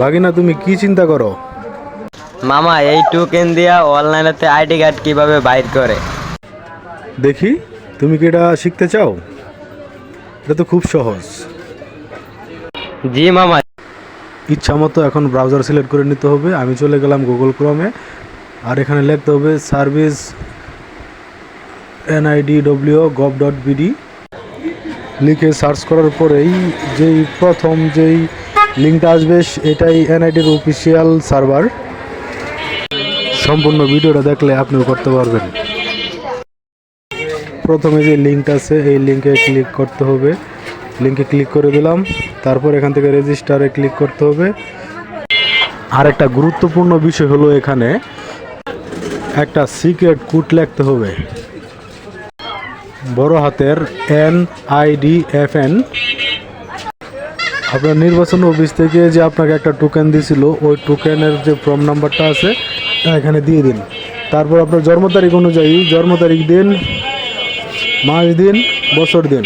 ভাগিনা তুমি কি চিন্তা করো? মামা এই টোকেন দিয়া অনলাইনেতে আইডি কার্ড কীভাবে বাইর করে? দেখি তুমি কি এটা শিখতে চাও? এটা তো খুব সহজ। জি মামা। ইচ্ছা মতো এখন ব্রাউজার সিলেক্ট করে নিতে হবে। আমি চলে গেলাম গুগল ক্রমে আর এখানে লিখতে হবে service NID W gov dot BD লিখে সার্চ করার পরেই যেই প্রথম যেই লিঙ্কটা আসবে, এটাই এনআইডির অফিসিয়াল সার্ভার সম্পূর্ণ ভিডিওটা দেখলে আপনিও করতে পারবেন। প্রথমে যে লিঙ্কটা আছে, এই লিঙ্কে ক্লিক করতে হবে। লিঙ্কে ক্লিক করে দিলাম, তারপর এখান থেকে রেজিস্টারে ক্লিক করতে হবে। আর একটা গুরুত্বপূর্ণ বিষয় হলো এখানে, একটা সিক্রেট কোড লিখতে হবে। বড় হাতের এন আইডি এফ এন আপনার নির্বাচন অফিস থেকে যে আপনাকে একটা টোকেন দিছিল, ওই টোকেনের যে ফর্ম নাম্বারটা আছে, তা এখানে দিয়ে দিন। তারপর আপনার জন্ম তারিখ অনুযায়ী, জন্ম তারিখ দিন, মাস দিন, বছর দিন।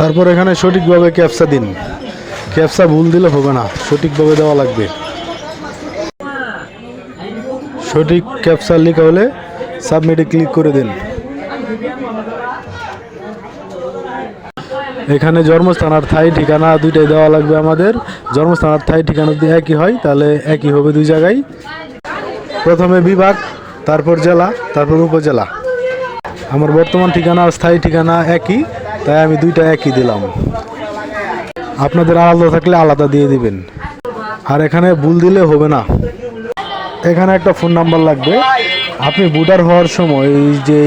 তারপর এখানে সঠিকভাবে ক্যাপসা দিন। ক্যাপসা ভুল দিলে হবে না, সঠিকভাবে দেওয়া লাগবে। সঠিক ক্যাপসা লেখা হলে সাবমিটে ক্লিক করে দিন। এখানে জন্মস্থান আর থাই ঠিকানা দুইটাই দেওয়া লাগবে আমাদের। জন্মস্থান আর থাই ঠিকানা যদি একই হয়, তাহলে একই হবে দুই জায়গায়। প্রথমে বিভাগ, তারপর জেলা, তারপর উপজেলা। আমার বর্তমান ঠিকানা আর স্থায়ী ঠিকানা একই, তাই আমি দুইটা একই দিলাম। আপনাদের আলাদা থাকলে আলাদা দিয়ে দিবেন। আর এখানে ভুল দিলে হবে না। এখানে একটা ফোন নাম্বার লাগবে। আপনি ভোটার হওয়ার সময় এই যে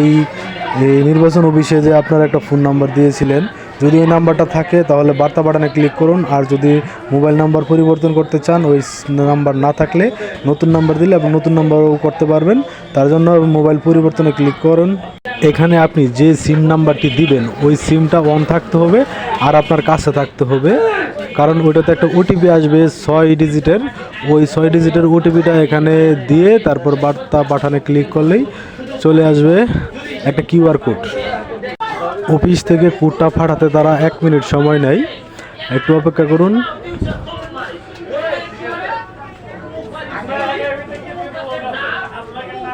এই নির্বাচন অফিসে যে আপনার একটা ফোন নাম্বার দিয়েছিলেন যদি এই নাম্বারটা থাকে, তাহলে বার্তা বাটনে ক্লিক করুন। আর যদি মোবাইল নাম্বার পরিবর্তন করতে চান, ওই নাম্বার না থাকলে নতুন নাম্বার দিলে আপনি নতুন নাম্বারও করতে পারবেন। তার জন্য মোবাইল পরিবর্তনে ক্লিক করুন। এখানে আপনি যে সিম নাম্বারটি দিবেন, ওই সিমটা অন থাকতে হবে আর আপনার কাছে থাকতে হবে। কারণ ওইটাতে একটা ওটিপি আসবে ছয় ডিজিটের। ওই ছয় ডিজিটের ওটিপিটা এখানে দিয়ে তারপর বার্তা পাঠানে ক্লিক করলেই চলে আসবে একটা কিউআর কোড। অফিস থেকে কোডটা ফাটাতে তারা এক মিনিট সময় নেয়। একটু অপেক্ষা করুন।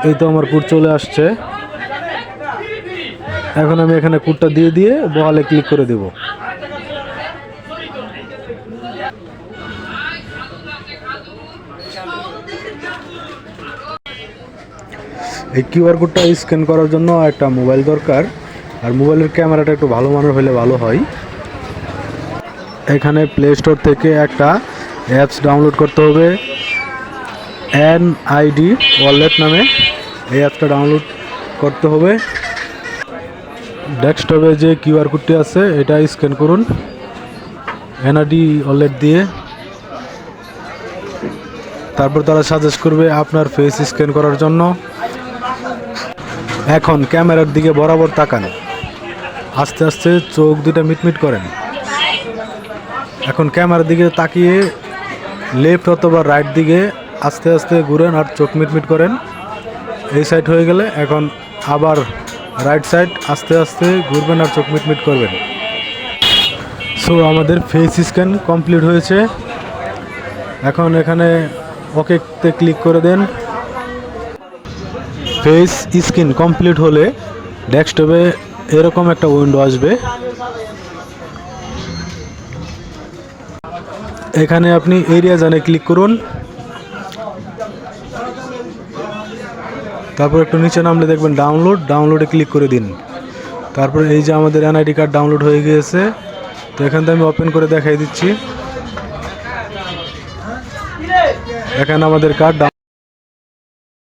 এই তো আমার কোড চলে আসছে। এখন আমি এখানে কোডটা দিয়ে দিয়ে বহালে ক্লিক করে দেবো। এই কিউআর কোডটা স্ক্যান করার জন্য একটা মোবাইল দরকার। আর মোবাইলের ক্যামেরাটা একটু ভালো মানের হলে ভালো হয়। এখানে প্লে স্টোর থেকে একটা অ্যাপস ডাউনলোড করতে হবে। এন আইডি ওয়ালেট নামে এই অ্যাপসটা ডাউনলোড করতে হবে। ডেস্কটপে যে কিউআর কোডটি আছে, এটা স্ক্যান করুন। এনআইডি ওয়ালেট দিয়ে। তারপর তারা সাজেস্ট করবে আপনার ফেস স্ক্যান করার জন্য। এখন ক্যামেরার দিকে বরাবর তাকান। আস্তে আস্তে চোখ দুটা মিটমিট করেন। এখন ক্যামেরার দিকে তাকিয়ে লেফট অথবা রাইট দিকে আস্তে আস্তে ঘুরেন আর চোখ মিটমিট করেন। এই সাইড হয়ে গেলে এখন আবার রাইট সাইড আস্তে আস্তে ঘুরবেন আর চোখ মিটমিট করবেন। সো আমাদের ফেস স্ক্যান কমপ্লিট হয়েছে। এখন এখানে ওকেতে ক্লিক করে দেন। ফেস স্ক্রিন কমপ্লিট হলে ডেস্কটপে এরকম একটা উইন্ডো আসবে। এখানে আপনি এরিয়া জানে ক্লিক করুন। তারপর একটু নিচে নামলে দেখবেন ডাউনলোড, ডাউনলোডে ক্লিক করে দিন। তারপর এই যে আমাদের এনআইডি কার্ড ডাউনলোড হয়ে গিয়েছে, তো এখান থেকে আমি ওপেন করে দেখাই দিচ্ছি। এখানে আমাদের কার্ড